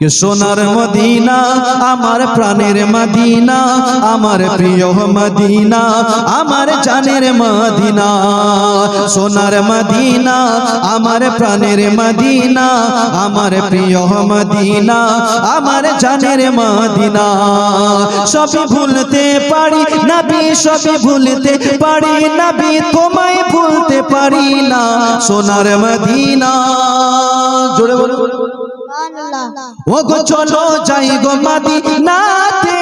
সোনার মদিনা, আমার প্রাণের মদিনা, আমার প্রিয় মদিনা, আমার জানের মদিনা। সোনার মদিনা, আমার প্রাণের মদিনা, আমার প্রিয় মদিনা, আমার জানের মদিনা। সবই ভুলতে পারি নবী, সবই ভুলতে পারি নবী, তোমায় ভুলতে পারি না। সোনার মদিনা, জোরে বলো ও গো চলো যাই গো মাদিনাতে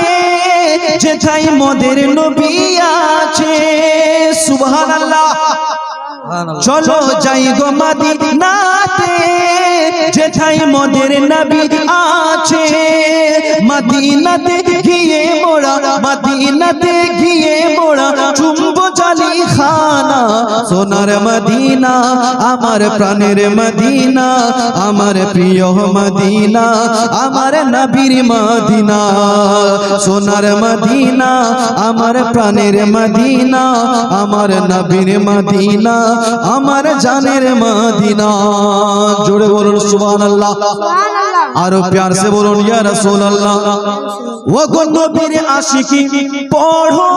যেথায় মোদের নবী আছে। সুবহানাল্লাহ। চলো যাই গো মাদিনাতে যেথায় মোদের নবী আছে। মদিনাতে গিয়ে মোরা মদিনাতে খানা সোনার মদিনা আমার প্রাণের মদিনা আমার প্রিয় মদিনা আমার নবীর মদিনা সোনার মদিনা আমার প্রাণের মদিনা আমার নবীর মদিনা আমার জানের মদিনা। জোরে বলুন সুবহানাল্লাহ। আরও প্যার সে বলুন ইয়া রাসূলুল্লাহ। ও গো নবীর আশিকি পড়ো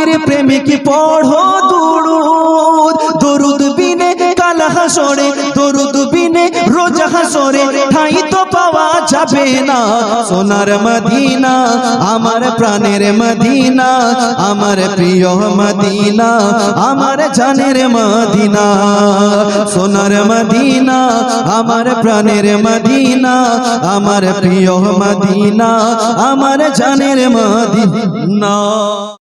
নবীর প্রেমিক পড়ো দুরুদ। দরুদ বিনে কাল হাসরে, দরুদ বিনে রোজ হাসরে, ঠাই তো পাওয়া যাবে না। সোনার মদিনা, আমার প্রাণের মদিনা, আমার প্রিয় মদিনা, আমার জানের মদিনা। সোনার মদিনা, আমার প্রাণের মদিনা, আমার প্রিয় মদিনা, আমার জানের মদিনা।